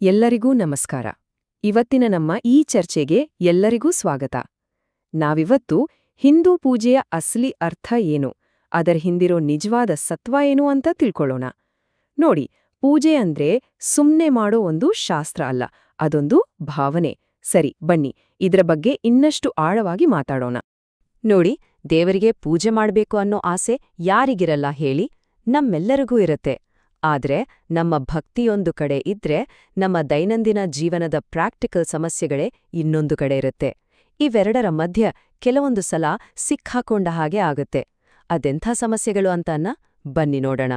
ಎಲ್ಲರಿಗೂ ನಮಸ್ಕಾರ. ಇವತ್ತಿನ ನಮ್ಮ ಈ ಚರ್ಚೆಗೆ ಎಲ್ಲರಿಗೂ ಸ್ವಾಗತ. ನಾವಿವತ್ತು ಹಿಂದೂ ಪೂಜೆಯ ಅಸಲಿ ಅರ್ಥ ಏನು, ಅದರ ಹಿಂದಿರೋ ನಿಜವಾದ ಸತ್ವ ಏನು ಅಂತ ತಿಳ್ಕೊಳ್ಳೋಣ. ನೋಡಿ, ಪೂಜೆ ಅಂದ್ರೆ ಸುಮ್ನೆ ಮಾಡೋ ಒಂದು ಶಾಸ್ತ್ರ ಅಲ್ಲ, ಅದೊಂದು ಭಾವನೆ. ಸರಿ, ಬನ್ನಿ, ಇದರ ಬಗ್ಗೆ ಇನ್ನಷ್ಟು ಆಳವಾಗಿ ಮಾತಾಡೋಣ. ನೋಡಿ, ದೇವರಿಗೆ ಪೂಜೆ ಮಾಡಬೇಕು ಅನ್ನೋ ಆಸೆ ಯಾರಿಗಿರಲ್ಲ ಹೇಳಿ, ನಮ್ಮೆಲ್ಲರಿಗೂ ಇರತ್ತೆ. ಆದ್ರೆ ನಮ್ಮ ಭಕ್ತಿಯೊಂದು ಕಡೆ ಇದ್ರೆ ನಮ್ಮ ದೈನಂದಿನ ಜೀವನದ ಪ್ರಾಕ್ಟಿಕಲ್ ಸಮಸ್ಯೆಗಳೇ ಇನ್ನೊಂದು ಕಡೆ ಇರುತ್ತೆ. ಇವೆರಡರ ಮಧ್ಯ ಕೆಲವೊಂದು ಸಲ ಸಿಕ್ಕಾಕೊಂಡ ಹಾಗೆ ಆಗುತ್ತೆ. ಅದೆಂಥ ಸಮಸ್ಯೆಗಳು ಅಂತನ್ನ ಬನ್ನಿ ನೋಡೋಣ.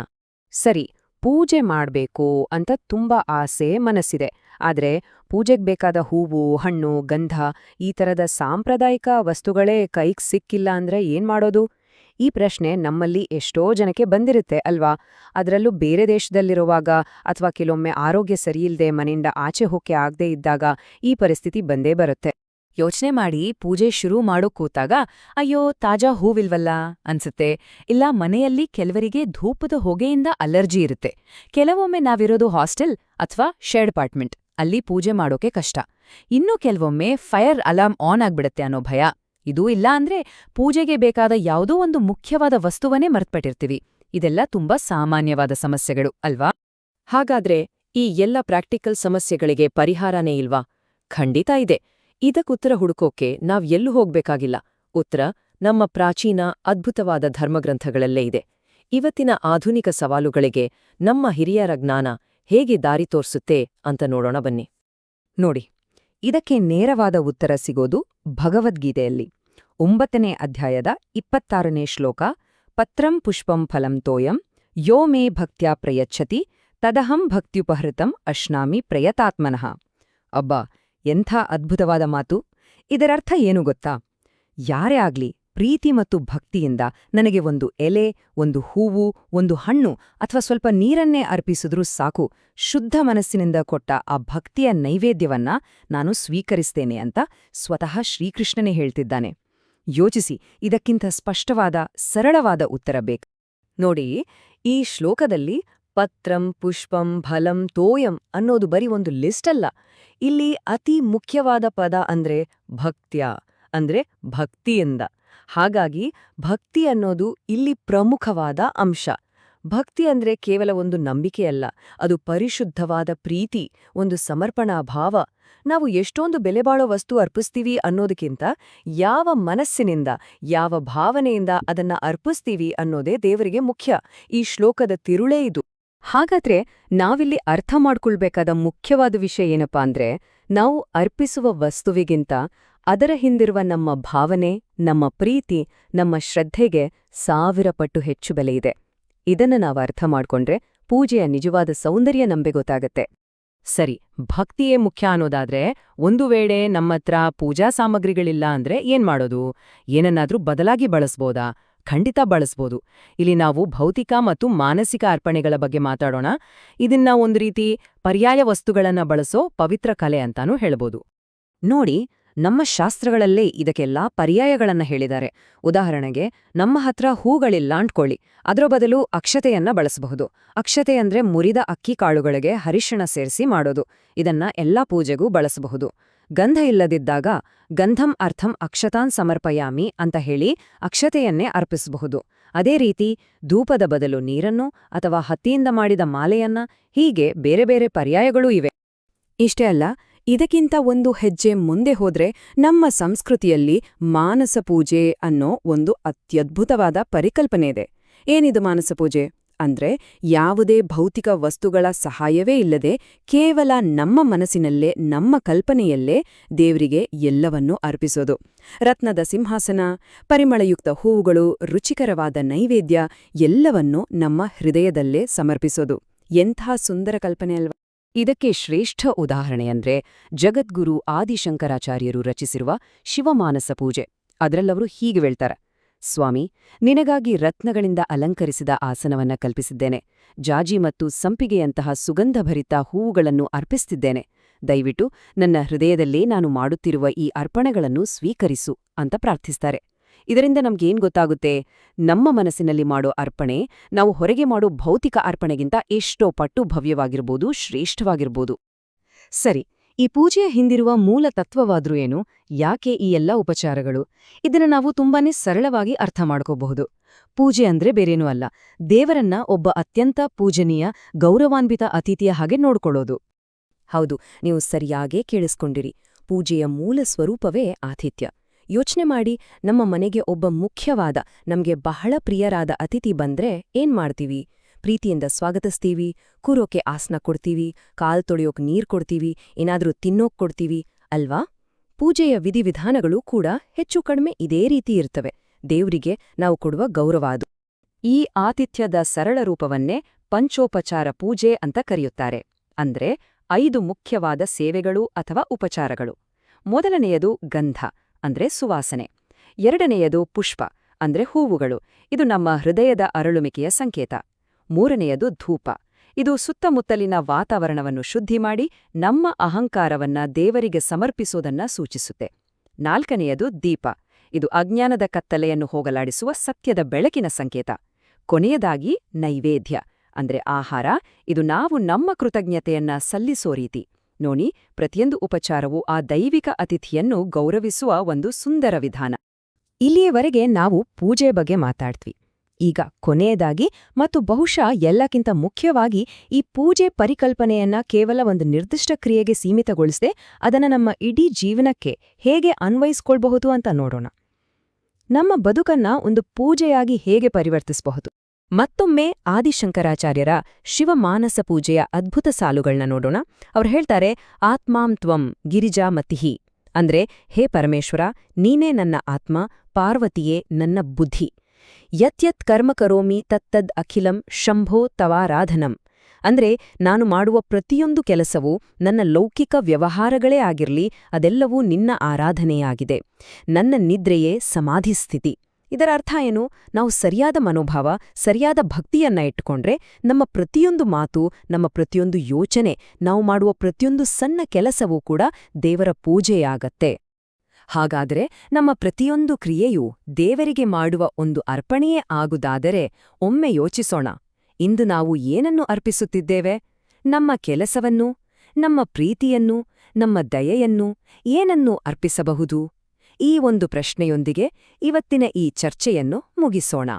ಸರಿ, ಪೂಜೆ ಮಾಡಬೇಕು ಅಂತ ತುಂಬಾ ಆಸೆ ಮನಸ್ಸಿದೆ. ಆದ್ರೆ ಪೂಜೆಗೆ ಬೇಕಾದ ಹೂವು, ಹಣ್ಣು, ಗಂಧ ಈ ಥರದ ಸಾಂಪ್ರದಾಯಿಕ ವಸ್ತುಗಳೇ ಕೈಗೆ ಸಿಕ್ಕಿಲ್ಲ ಅಂದರೆ ಏನ್ ಮಾಡೋದು? ಈ ಪ್ರಶ್ನೆ ನಮ್ಮಲ್ಲಿ ಎಷ್ಟೋ ಜನಕ್ಕೆ ಬಂದಿರುತ್ತೆ ಅಲ್ವಾ? ಅದರಲ್ಲೂ ಬೇರೆ ದೇಶದಲ್ಲಿರುವಾಗ ಅಥವಾ ಕೆಲವೊಮ್ಮೆ ಆರೋಗ್ಯ ಸರಿಯಿಲ್ಲದೆ ಮನೆಯಿಂದ ಆಚೆ ಹೋಕೆ ಆಗದೇ ಇದ್ದಾಗ ಈ ಪರಿಸ್ಥಿತಿ ಬಂದೇ ಬರುತ್ತೆ. ಯೋಚನೆ ಮಾಡಿ ಪೂಜೆ ಶುರು ಮಾಡೋ ಕೂತಾಗ ಅಯ್ಯೋ, ತಾಜಾ ಹೂವಿಲ್ವಲ್ಲ? ಅನ್ಸುತ್ತೆ. ಇಲ್ಲ, ಮನೆಯಲ್ಲಿ ಕೆಲವರಿಗೆ ಧೂಪದ ಹೊಗೆಯಿಂದ ಅಲರ್ಜಿ ಇರುತ್ತೆ. ಕೆಲವೊಮ್ಮೆ ನಾವಿರೋದು ಹಾಸ್ಟೆಲ್ ಅಥವಾ ಶೇರ್ಡ್ ಅಪಾರ್ಟ್ಮೆಂಟ್. ಅಲ್ಲಿ ಪೂಜೆ ಮಾಡೋಕೆ ಕಷ್ಟ. ಇನ್ನೂ ಕೆಲವೊಮ್ಮೆ ಫೈರ್ ಅಲಾರ್ಮ್ ಆನ್ ಆಗ್ಬಿಡುತ್ತೆ ಅನ್ನೋ ಭಯ. ಇದೂ ಇಲ್ಲ ಅಂದ್ರೆ ಪೂಜೆಗೆ ಬೇಕಾದ ಯಾವುದೋ ಒಂದು ಮುಖ್ಯವಾದ ವಸ್ತುವನ್ನೇ ಮರ್ತ್ಪಟ್ಟಿರ್ತೀವಿ ಇದೆಲ್ಲ ತುಂಬಾ ಸಾಮಾನ್ಯವಾದ ಸಮಸ್ಯೆಗಳು, ಅಲ್ವಾ? ಹಾಗಾದ್ರೆ ಈ ಎಲ್ಲ ಪ್ರಾಕ್ಟಿಕಲ್ ಸಮಸ್ಯೆಗಳಿಗೆ ಪರಿಹಾರನೇ ಇಲ್ವಾ? ಖಂಡಿತ ಇದೆ. ಇದಕ್ಕುತ್ತರ ಹುಡುಕೋಕೆ ನಾವ್ ಎಲ್ಲೂ ಹೋಗ್ಬೇಕಾಗಿಲ್ಲ. ಉತ್ತರ, ನಮ್ಮ ಪ್ರಾಚೀನ, ಅದ್ಭುತವಾದ ಧರ್ಮಗ್ರಂಥಗಳಲ್ಲೇ ಇದೆ. ಇವತ್ತಿನ ಆಧುನಿಕ ಸವಾಲುಗಳಿಗೆ ನಮ್ಮ ಹಿರಿಯರ ಜ್ಞಾನ ಹೇಗೆ ದಾರಿ ತೋರಿಸುತ್ತೆ ಅಂತ ನೋಡೋಣ ಬನ್ನಿ. ನೋಡಿ, ಇದಕ್ಕೆ ನೇರವಾದ ಉತ್ತರ ಸಿಗೋದು ಭಗವದ್ಗೀತೆಯಲ್ಲಿ. ಒಂಬತ್ತನೇ ಅಧ್ಯಾಯದ ಇಪ್ಪತ್ತಾರನೇ ಶ್ಲೋಕ, ಪತ್ರಂ ಪುಷ್ಪಂ ಫಲಂ ತೋಯಂ, ಯೋ ಮೇ ಭಕ್ತ್ಯಾ ಪ್ರಯಚ್ಛತಿ, ತದಹಂ ಭಕ್ತ್ಯುಪಹೃತಂ ಅಶ್ನಾಮಿ ಪ್ರಯತಾತ್ಮನಃ. ಅಬ್ಬ, ಎಂಥ ಅದ್ಭುತವಾದ ಮಾತು. ಇದರರ್ಥ ಏನು ಗೊತ್ತಾ? ಯಾರೇ ಆಗ್ಲಿ, ಪ್ರೀತಿ ಮತ್ತು ಭಕ್ತಿಯಿಂದ ನನಗೆ ಒಂದು ಎಲೆ, ಒಂದು ಹೂವು, ಒಂದು ಹಣ್ಣು ಅಥವಾ ಸ್ವಲ್ಪ ನೀರನ್ನೇ ಅರ್ಪಿಸಿದ್ರೂ ಸಾಕು, ಶುದ್ಧ ಮನಸ್ಸಿನಿಂದ ಕೊಟ್ಟ ಆ ಭಕ್ತಿಯ ನೈವೇದ್ಯವನ್ನ ನಾನು ಸ್ವೀಕರಿಸ್ತೇನೆ ಅಂತ ಸ್ವತಃ ಶ್ರೀಕೃಷ್ಣನೇ ಹೇಳ್ತಿದ್ದಾನೆ. ಯೋಚಿಸಿ, ಇದಕ್ಕಿಂತ ಸ್ಪಷ್ಟವಾದ, ಸರಳವಾದ ಉತ್ತರ ಬೇಕು. ನೋಡಿ, ಈ ಶ್ಲೋಕದಲ್ಲಿ ಪತ್ರಂ ಪುಷ್ಪಂ ಫಲಂ ತೋಯಂ ಅನ್ನೋದು ಬರೀ ಒಂದು ಲಿಸ್ಟ್ ಅಲ್ಲ ಇಲ್ಲಿ ಅತಿ ಮುಖ್ಯವಾದ ಪದ ಅಂದ್ರೆ ಭಕ್ತ್ಯ, ಅಂದ್ರೆ ಭಕ್ತಿಯಿಂದ. ಹಾಗಾಗಿ ಭಕ್ತಿ ಅನ್ನೋದು ಇಲ್ಲಿ ಪ್ರಮುಖವಾದ ಅಂಶ. ಭಕ್ತಿ ಅಂದ್ರೆ ಕೇವಲ ಒಂದು ನಂಬಿಕೆಯಲ್ಲ ಅದು ಪರಿಶುದ್ಧವಾದ ಪ್ರೀತಿ, ಒಂದು ಸಮರ್ಪಣಾ ಭಾವ. ನಾವು ಎಷ್ಟೊಂದು ಬೆಲೆಬಾಳೋ ವಸ್ತು ಅರ್ಪಿಸ್ತೀವಿ ಅನ್ನೋದಕ್ಕಿಂತ ಯಾವ ಮನಸ್ಸಿನಿಂದ, ಯಾವ ಭಾವನೆಯಿಂದ ಅದನ್ನ ಅರ್ಪಿಸ್ತೀವಿ ಅನ್ನೋದೇ ದೇವರಿಗೆ ಮುಖ್ಯ. ಈ ಶ್ಲೋಕದ ತಿರುಳೇ ಇದು. ಹಾಗಾದ್ರೆ ನಾವಿಲ್ಲಿ ಅರ್ಥ ಮಾಡ್ಕೊಳ್ಬೇಕಾದ ಮುಖ್ಯವಾದ ವಿಷಯ ಏನಪ್ಪಾ ಅಂದ್ರೆ, ನಾವು ಅರ್ಪಿಸುವ ವಸ್ತುವಿಗಿಂತ ಅದರ ಹಿಂದಿರುವ ನಮ್ಮ ಭಾವನೆ, ನಮ್ಮ ಪ್ರೀತಿ, ನಮ್ಮ ಶ್ರದ್ಧೆಗೆ ಸಾವಿರ ಪಟ್ಟು ಹೆಚ್ಚು ಬೆಲೆಯಿದೆ ಇದನ್ನ ನಾವು ಅರ್ಥ ಮಾಡ್ಕೊಂಡ್ರೆ ಪೂಜೆಯ ನಿಜವಾದ ಸೌಂದರ್ಯ ನಂಬೆ ಗೊತ್ತಾಗತ್ತೆ. ಸರಿ ಭಕ್ತಿಯೇ ಮುಖ್ಯ ಅನ್ನೋದಾದ್ರೆ ಒಂದು ವೇಳೆ ನಮ್ಮತ್ರ ಪೂಜಾ ಸಾಮಗ್ರಿಗಳಿಲ್ಲ ಅಂದ್ರೆ ಏನ್ ಮಾಡೋದು? ಏನನ್ನಾದ್ರೂ ಬದಲಾಗಿ ಬಳಸ್ಬೋದಾ? ಖಂಡಿತ ಬಳಸ್ಬೋದು. ಇಲ್ಲಿ ನಾವು ಭೌತಿಕ ಮತ್ತು ಮಾನಸಿಕ ಅರ್ಪಣೆಗಳ ಬಗ್ಗೆ ಮಾತಾಡೋಣ. ಇದನ್ನ ಒಂದು ರೀತಿ ಪರ್ಯಾಯ ವಸ್ತುಗಳನ್ನ ಬಳಸೋ ಪವಿತ್ರ ಕಲೆ ಅಂತಾನೂ ಹೇಳ್ಬೋದು. ನೋಡಿ ನಮ್ಮ ಶಾಸ್ತ್ರಗಳಲ್ಲೇ ಇದಕ್ಕೆಲ್ಲ ಪರ್ಯಾಯಗಳನ್ನ ಹೇಳಿದ್ದಾರೆ. ಉದಾಹರಣೆಗೆ, ನಮ್ಮ ಹತ್ರ ಹೂಗಳಿಲ್ಲ ಅಂಟ್ಕೊಳ್ಳಿ. ಅದರ ಬದಲು ಅಕ್ಷತೆಯನ್ನ ಬಳಸಬಹುದು. ಅಕ್ಷತೆ ಅಂದ್ರೆ ಮುರಿದ ಅಕ್ಕಿ ಕಾಳುಗಳಿಗೆ ಹರಿಶಿಣ ಸೇರಿಸಿ ಮಾಡೋದು. ಇದನ್ನ ಎಲ್ಲಾ ಪೂಜೆಗೂ ಬಳಸಬಹುದು. ಗಂಧ ಇಲ್ಲದಿದ್ದಾಗ, ಗಂಧಂ ಅರ್ಥಂ ಅಕ್ಷತಾನ್ ಸಮರ್ಪಯಾಮಿ ಅಂತ ಹೇಳಿ ಅಕ್ಷತೆಯನ್ನೇ ಅರ್ಪಿಸಬಹುದು. ಅದೇ ರೀತಿ, ಧೂಪದ ಬದಲು ನೀರನ್ನು ಅಥವಾ ಹತ್ತಿಯಿಂದ ಮಾಡಿದ ಮಾಲೆಯನ್ನ ಹೀಗೆ ಬೇರೆ ಬೇರೆ ಪರ್ಯಾಯಗಳೂ ಇವೆ. ಇಷ್ಟೇ ಅಲ್ಲ ಇದಕ್ಕಿಂತ ಒಂದು ಹೆಜ್ಜೆ ಮುಂದೆ ಹೋದ್ರೆ ನಮ್ಮ ಸಂಸ್ಕೃತಿಯಲ್ಲಿ ಮಾನಸ ಪೂಜೆ ಅನ್ನೋ ಒಂದು ಅತ್ಯದ್ಭುತವಾದ ಪರಿಕಲ್ಪನೆ ಇದೆ ಏನಿದು ಮಾನಸ ಪೂಜೆ? ಅಂದ್ರೆ ಯಾವುದೇ ಭೌತಿಕ ವಸ್ತುಗಳ ಸಹಾಯವೇ ಇಲ್ಲದೆ ಕೇವಲ ನಮ್ಮ ಮನಸ್ಸಿನಲ್ಲೇ, ನಮ್ಮ ಕಲ್ಪನೆಯಲ್ಲೇ ದೇವರಿಗೆ ಎಲ್ಲವನ್ನೂ ಅರ್ಪಿಸೋದು. ರತ್ನದ ಸಿಂಹಾಸನ, ಪರಿಮಳಯುಕ್ತ ಹೂವುಗಳು, ರುಚಿಕರವಾದ ನೈವೇದ್ಯ ಎಲ್ಲವನ್ನೂ ನಮ್ಮ ಹೃದಯದಲ್ಲೇ ಸಮರ್ಪಿಸೋದು. ಎಂಥ ಸುಂದರ ಕಲ್ಪನೆ ಅಲ್ವಾ! ಇದಕ್ಕೆ ಶ್ರೇಷ್ಠ ಉದಾಹರಣೆಯಂದ್ರೆ ಜಗದ್ಗುರು ಆದಿಶಂಕರಾಚಾರ್ಯರು ರಚಿಸಿರುವ ಶಿವಮಾನಸ ಪೂಜೆ. ಅದರಲ್ಲವರು ಹೀಗೆ ಹೇಳ್ತಾರೆ, ಸ್ವಾಮಿ, ನಿನಗಾಗಿ ರತ್ನಗಳಿಂದ ಅಲಂಕರಿಸಿದ ಆಸನವನ್ನ ಕಲ್ಪಿಸಿದ್ದೇನೆ. ಜಾಜಿ ಮತ್ತು ಸಂಪಿಗೆಯಂತಹ ಸುಗಂಧಭರಿತ ಹೂವುಗಳನ್ನು ಅರ್ಪಿಸ್ತಿದ್ದೇನೆ. ದಯವಿಟ್ಟು ನನ್ನ ಹೃದಯದಲ್ಲೇ ನಾನು ಮಾಡುತ್ತಿರುವ ಈ ಅರ್ಪಣೆಗಳನ್ನು ಸ್ವೀಕರಿಸು ಅಂತ ಪ್ರಾರ್ಥಿಸ್ತಾರೆ. ಇದರಿಂದ ನಮ್ಗೇನ್ ಗೊತ್ತಾಗುತ್ತೆ? ನಮ್ಮ ಮನಸ್ಸಿನಲ್ಲಿ ಮಾಡೋ ಅರ್ಪಣೆ, ನಾವು ಹೊರಗೆ ಮಾಡೋ ಭೌತಿಕ ಅರ್ಪಣೆಗಿಂತ ಎಷ್ಟೋ ಪಟ್ಟು ಭವ್ಯವಾಗಿರ್ಬೋದು, ಶ್ರೇಷ್ಠವಾಗಿರ್ಬೋದು. ಸರಿ, ಈ ಪೂಜೆಯ ಹಿಂದಿರುವ ಮೂಲ ತತ್ವವಾದ್ರೂ ಏನು? ಯಾಕೆ ಈ ಎಲ್ಲ ಉಪಚಾರಗಳು? ಇದನ್ನ ನಾವು ತುಂಬಾನೇ ಸರಳವಾಗಿ ಅರ್ಥ ಮಾಡ್ಕೋಬಹುದು. ಪೂಜೆ ಅಂದ್ರೆ ಬೇರೇನೂ ಅಲ್ಲ. ದೇವರನ್ನ ಒಬ್ಬ ಅತ್ಯಂತ ಪೂಜನೀಯ, ಗೌರವಾನ್ವಿತ ಅತಿಥಿಯ ಹಾಗೆ ನೋಡ್ಕೊಳ್ಳೋದು. ಹೌದು, ನೀವು ಸರಿಯಾಗೇ ಕೇಳಿಸ್ಕೊಂಡಿರಿ. ಪೂಜೆಯ ಮೂಲ ಸ್ವರೂಪವೇ ಆತಿಥ್ಯ. ಯೋಚನೆ ಮಾಡಿ ನಮ್ಮ ಮನೆಗೆ ಒಬ್ಬ ಮುಖ್ಯವಾದ, ನಮಗೆ ಬಹಳ ಪ್ರಿಯರಾದ ಅತಿಥಿ ಬಂದ್ರೆ ಏನ್ ಮಾಡ್ತೀವಿ? ಪ್ರೀತಿಯಿಂದ ಸ್ವಾಗತಿಸ್ತೀವಿ, ಕೂರೋಕೆ ಆಸನ ಕೊಡ್ತೀವಿ, ಕಾಲ್ ತೊಳೆಯೋಕ್ ನೀರ್ ಕೊಡ್ತೀವಿ, ಏನಾದ್ರೂ ತಿನ್ನೋಕ್ ಕೊಡ್ತೀವಿ, ಅಲ್ವಾ? ಪೂಜೆಯ ವಿಧಿವಿಧಾನಗಳು ಕೂಡ ಹೆಚ್ಚು ಕಡಿಮೆ ಇದೇ ರೀತಿ ಇರ್ತವೆ. ದೇವ್ರಿಗೆ ನಾವು ಕೊಡುವ ಗೌರವ ಅದು. ಈ ಆತಿಥ್ಯದ ಸರಳ ರೂಪವನ್ನೇ ಪಂಚೋಪಚಾರ ಪೂಜೆ ಅಂತ ಕರೆಯುತ್ತಾರೆ. ಅಂದ್ರೆ ಐದು ಮುಖ್ಯವಾದ ಸೇವೆಗಳು ಅಥವಾ ಉಪಚಾರಗಳು. ಮೊದಲನೆಯದು ಗಂಧ. ಅಂದ್ರೆ ಸುವಾಸನೆ. ಎರಡನೆಯದು ಪುಷ್ಪ, ಅಂದ್ರೆ ಹೂವುಗಳು. ಇದು ನಮ್ಮ ಹೃದಯದ ಅರಳುಮಿಕೆಯ ಸಂಕೇತ. ಮೂರನೆಯದು ಧೂಪ. ಇದು ಸುತ್ತಮುತ್ತಲಿನ ವಾತಾವರಣವನ್ನು ಶುದ್ಧಿ ಮಾಡಿ ನಮ್ಮ ಅಹಂಕಾರವನ್ನ ದೇವರಿಗೆ ಸಮರ್ಪಿಸೋದನ್ನ ಸೂಚಿಸುತ್ತೆ. ನಾಲ್ಕನೆಯದು ದೀಪ. ಇದು ಅಜ್ಞಾನದ ಕತ್ತಲೆಯನ್ನು ಹೋಗಲಾಡಿಸುವ ಸತ್ಯದ ಬೆಳಕಿನ ಸಂಕೇತ. ಕೊನೆಯದಾಗಿ ನೈವೇದ್ಯ, ಅಂದ್ರೆ ಆಹಾರ. ಇದು ನಾವು ನಮ್ಮ ಕೃತಜ್ಞತೆಯನ್ನ ಸಲ್ಲಿಸೋ ರೀತಿ. ನೋಡಿ, ಪ್ರತಿಯೊಂದು ಉಪಚಾರವು ಆ ದೈವಿಕ ಅತಿಥಿಯನ್ನು ಗೌರವಿಸುವ ಒಂದು ಸುಂದರ ವಿಧಾನ. ಇಲ್ಲಿಯವರೆಗೆ ನಾವು ಪೂಜೆ ಬಗ್ಗೆ ಮಾತಾಡ್ತ್ವಿ ಈಗ ಕೊನೆಯದಾಗಿ ಮತ್ತು ಬಹುಶಃ ಎಲ್ಲಕ್ಕಿಂತ ಮುಖ್ಯವಾಗಿ ಈ ಪೂಜೆ ಪರಿಕಲ್ಪನೆಯನ್ನ ಕೇವಲ ಒಂದು ನಿರ್ದಿಷ್ಟ ಕ್ರಿಯೆಗೆ ಸೀಮಿತಗೊಳಿಸದೆ ಅದನ್ನು ನಮ್ಮ ಇಡೀ ಜೀವನಕ್ಕೆ ಹೇಗೆ ಅನ್ವಯಿಸ್ಕೊಳ್ಬಹುದು ಅಂತ ನೋಡೋಣ. ನಮ್ಮ ಬದುಕನ್ನ ಒಂದು ಪೂಜೆಯಾಗಿ ಹೇಗೆ ಪರಿವರ್ತಿಸಬಹುದು? ಮತ್ತೊಮ್ಮೆ ಆದಿಶಂಕರಾಚಾರ್ಯರ ಶಿವಮಾನಸ ಪೂಜೆಯ ಅದ್ಭುತ ಸಾಲುಗಳನ್ನ ನೋಡೋಣ. ಅವ್ರು ಹೇಳ್ತಾರೆ, ಆತ್ಮಾಂ ತ್ವಂ ಗಿರಿಜಾ ಮತಿಹಿ. ಅಂದ್ರೆ, ಹೇ ಪರಮೇಶ್ವರ, ನೀನೇ ನನ್ನ ಆತ್ಮ, ಪಾರ್ವತಿಯೇ ನನ್ನ ಬುದ್ಧಿ. ಯತ್ಯತ್ ಕರ್ಮ ಕರೋಮಿ ತತ್ತದ್ ಅಖಿಲಂ ಶಂಭೋ ತವಾರಾಧನಂ. ಅಂದ್ರೆ, ನಾನು ಮಾಡುವ ಪ್ರತಿಯೊಂದು ಕೆಲಸವೂ ನನ್ನ ಲೌಕಿಕ ವ್ಯವಹಾರಗಳೇ ಆಗಿರ್ಲಿ, ಅದೆಲ್ಲವೂ ನಿನ್ನ ಆರಾಧನೆಯಾಗಿದೆ. ನನ್ನ ನಿದ್ರೆಯೇ ಸಮಾಧಿಸ್ಥಿತಿ. ಇದರ ಅರ್ಥ ಏನು? ನಾವು ಸರಿಯಾದ ಮನೋಭಾವ, ಸರಿಯಾದ ಭಕ್ತಿಯನ್ನ ಇಟ್ಟುಕೊಂಡ್ರೆ ನಮ್ಮ ಪ್ರತಿಯೊಂದು ಮಾತು, ನಮ್ಮ ಪ್ರತಿಯೊಂದು ಯೋಚನೆ, ನಾವು ಮಾಡುವ ಪ್ರತಿಯೊಂದು ಸಣ್ಣ ಕೆಲಸವೂ ಕೂಡ ದೇವರ ಪೂಜೆಯಾಗತ್ತೆ ಹಾಗಾದರೆ ನಮ್ಮ ಪ್ರತಿಯೊಂದು ಕ್ರಿಯೆಯು ದೇವರಿಗೆ ಮಾಡುವ ಒಂದು ಅರ್ಪಣೆಯೇ ಆಗುದಾದರೆ ಒಮ್ಮೆ ಯೋಚಿಸೋಣ. ಇಂದು ನಾವು ಏನನ್ನು ಅರ್ಪಿಸುತ್ತಿದ್ದೇವೆ? ನಮ್ಮ ಕೆಲಸವನ್ನು, ನಮ್ಮ ಪ್ರೀತಿಯನ್ನು, ನಮ್ಮ ದಯೆಯನ್ನು ಏನನ್ನು ಅರ್ಪಿಸಬಹುದು? ಈ ಒಂದು ಪ್ರಶ್ನೆಯೊಂದಿಗೆ ಇವತ್ತಿನ ಈ ಚರ್ಚೆಯನ್ನು ಮುಗಿಸೋಣ.